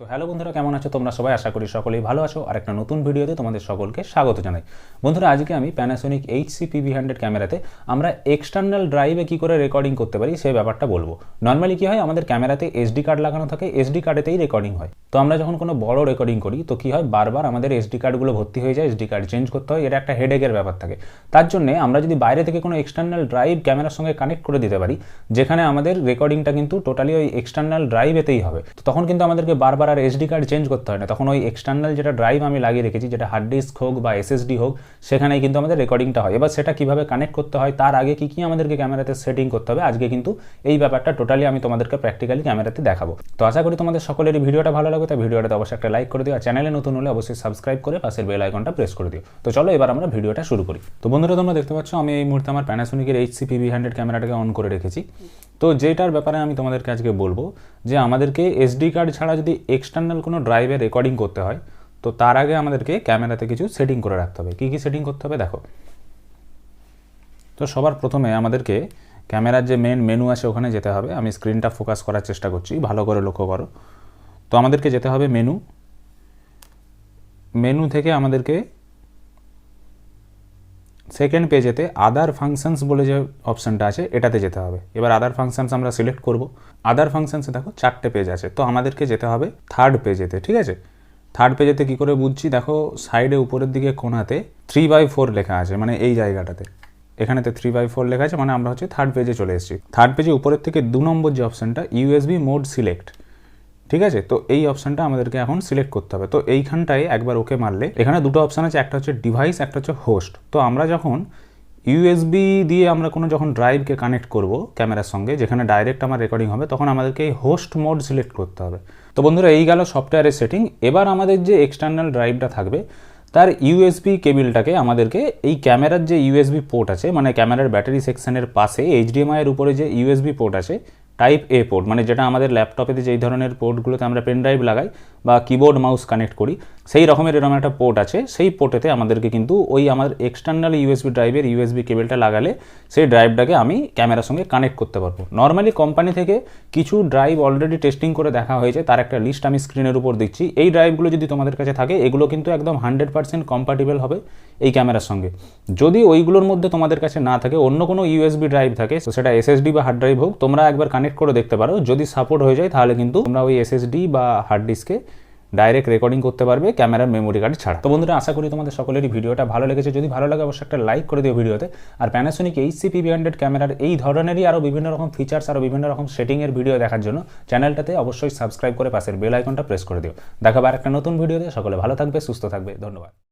তো হ্যালো বন্ধুরা, কেমন আছো? তোমরা সবাই আশা করি সকলেই ভালো আছো। আর একটা নতুন ভিডিওতে তোমাদের সকলকে স্বাগত জানাই। বন্ধুরা, আজকে আমি Panasonic H C PV hundred ক্যামেরাতে আমরা এক্সটার্নাল ড্রাইভে কী করে রেকর্ডিং করতে পারি সেই ব্যাপারটা বলব। নর্মালি কী হয়, আমাদের ক্যামেরাতে এসডি কার্ড লাগানো থাকে এসডি কার্ডেতেই রেকর্ডিং হয়। তো আমরা যখন কোনো বড় রেকর্ডিং করি, তো কী হয়, বারবার আমাদের এসডি কার্ডগুলো ভর্তি হয়ে যায় এসডি কার্ড চেঞ্জ করতে হয়, এটা একটা হেডেকের ব্যাপার থাকে। তার জন্য আমরা যদি বাইরে থেকে কোনো এক্সটার্নাল ড্রাইভ ক্যামেরার সঙ্গে কানেক্ট করে দিতে পারি, যেখানে আমাদের রেকর্ডিংটা কিন্তু টোটালি ওই এক্সটার্নাল ড্রাইভেতেই হবে। তো তখন কিন্তু আমাদেরকে বারবার আর এসডি কার্ড চেঞ্জ করতে হয় না। তখন ওই এক্সটার্নাল যেটা ড্রাইভ আমি লাগিয়ে রেখেছি, যেটা হার্ড ডিস্ক হোক বা এসএসডি হোক, সেখানেই কিন্তু আমাদের রেকর্ডিংটা হয়। এবার সেটা কীভাবে কানেক্ট করতে হয়, তার আগে কি কি আমাদেরকে ক্যামেরাতে সেটিং করতে হবে, আজকে কিন্তু এই ব্যাপারটা টোটালি আমি তোমাদেরকে প্র্যাকটিক্যালি ক্যামেরাতে দেখাবো। তো আশা করি তোমাদের সকলের ভিডিওটা ভালো লাগবে, তাই ভিডিওটাতে অবশ্যই একটা লাইক করে দিও, আর চ্যানেলে নতুন হলে অবশ্যই সাবস্ক্রাইব করে পাশের বেল আইকনটা প্রেস করে দিও। তো চলো এবার আমরা ভিডিওটা শুরু করি। তো বন্ধুরা, তোমরা দেখতে পাচ্ছ, আমি এই মুহূর্তে আমার প্যানাসোনিকের এইচ সি পিভি হান্ড্রেড ক্যামেরাটাকে অন করে রেখেছি। তো যেটার ব্যাপারে আমি তোমাদেরকে আজকে বলব, যে আমাদেরকে এসডি কার্ড ছাড়া যদি এক্সটার্নাল কোনো ড্রাইভে রেকর্ডিং করতে হয়, তো তার আগে আমাদেরকে ক্যামেরাতে কিছু সেটিং করে রাখতে হবে। কী কী সেটিং করতে হবে? দেখো। তো সবার প্রথমে আমাদেরকে ক্যামেরার যে মেন মেনু আছে, ওখানে যেতে হবে। আমি স্ক্রিনটা ফোকাস করার চেষ্টা করছি। ভালো করে লক্ষ্য করো। তো আমাদেরকে যেতে হবে মেনু মেনু থেকে আমাদেরকে সেকেন্ড পেজেতে আদার ফাংশনস বলে যে অপশানটা আছে, এটাতে যেতে হবে। এবার আদার ফাংশনস আমরা সিলেক্ট করব। আদার ফাংশনসে দেখো চারটে পেজ আছে, তো আমাদেরকে যেতে হবে থার্ড পেজেতে ঠিক আছে? থার্ড পেজেতে কী করে বুঝছি? দেখো সাইডে উপরের দিকে কোনাতে থ্রি বাই ফোর লেখা আছে মানে এই জায়গাটাতে। এখানেতে থ্রি বাই ফোর লেখা আছে মানে আমরা হচ্ছে থার্ড পেজে চলে এসেছি। থার্ড পেজে উপরের থেকে দু নম্বর যে অপশানটা ইউএসবি মোড সিলেক্ট ঠিক আছে? তো এই অপশানটা আমাদেরকে এখন সিলেক্ট করতে হবে। তো এইখানটায় একবার ওকে মারলে, এখানে দুটো অপশান আছে, একটা হচ্ছে ডিভাইস একটা হচ্ছে হোস্ট তো আমরা যখন ইউএসবি দিয়ে আমরা কোনো যখন ড্রাইভকে কানেক্ট করব ক্যামেরার সঙ্গে, যেখানে ডাইরেক্ট আমার রেকর্ডিং হবে, তখন আমাদেরকে এই হোস্ট মোড সিলেক্ট করতে হবে। তো বন্ধুরা, এই গেল সফটওয়্যারের সেটিং এবার আমাদের যে এক্সটার্নাল ড্রাইভটা থাকবে, তার ইউএসবি কেবিলটাকে আমাদেরকে এই ক্যামেরার যে ইউএসবি পোর্ট আছে মানে ক্যামেরার ব্যাটারি সেকশনের পাশে এইচডিএমআই এর উপরে যে ইউএসবি পোর্ট আছে টাইপ এ পোর্ট মানে যেটা আমাদের ল্যাপটপেতে যেই ধরনের পোর্টগুলোতে আমরা পেন ড্রাইভ লাগাই বা কিবোর্ড মাউস কানেক্ট করি, সেই রকমের এরকম একটা পোর্ট আছে। সেই পোর্টেতে আমাদেরকে কিন্তু ওই আমার এক্সটার্নাল ইউএসবি ড্রাইভের ইউএসবি কেবেলটা লাগালে সেই ড্রাইভটাকে আমি ক্যামেরার সঙ্গে কানেক্ট করতে পারব। নর্মালি কোম্পানি থেকে কিছু ড্রাইভ অলরেডি টেস্টিং করে দেখা হয়েছে, তার একটা লিস্ট আমি স্ক্রিনের উপর দিচ্ছি। এই ড্রাইভগুলো যদি তোমাদের কাছে থাকে, এগুলো কিন্তু একদম হান্ড্রেড পার্সেন্ট কম্পাটিবল হবে এই ক্যামেরার সঙ্গে। যদি ওইগুলোর মধ্যে তোমাদের কাছে না থাকে, অন্য কোনো ইউএসবি ড্রাইভ থাকে সেটা এসএসডি বা হার্ড ড্রাইভ হোক, তোমরা একবার কানেক্ট করে দেখতে পারো। যদি সাপোর্ট হয়ে যায়, তাহলে কিন্তু তোমরা ওই এসএসডি বা হার্ড ডিস্কে ডাইরেক্ট রেকর্ডিং করতে পারবে ক্যামেরার মেমোরি কার্ড ছাড়া। তো বন্ধুরা, আশা করি তোমাদের সকলেরই ভিডিওটা ভালো লেগেছে। যদি ভালো লাগে, অবশ্যই একটা লাইক করে দিও ভিডিওতে। আর Panasonic H C PV hundred ক্যামেরার এই ধরনেরই আরও বিভিন্ন রকম ফিচার্স আরও বিভিন্ন রকম সেটিংয়ের ভিডিও দেখার জন্য চ্যানেলটাতে অবশ্যই সাবস্ক্রাইব করে পাশের বেল আইকনটা প্রেস করে দিও। দেখাবার একটা নতুন ভিডিওতে সকলে ভালো থাকবে, সুস্থ থাকবে। ধন্যবাদ।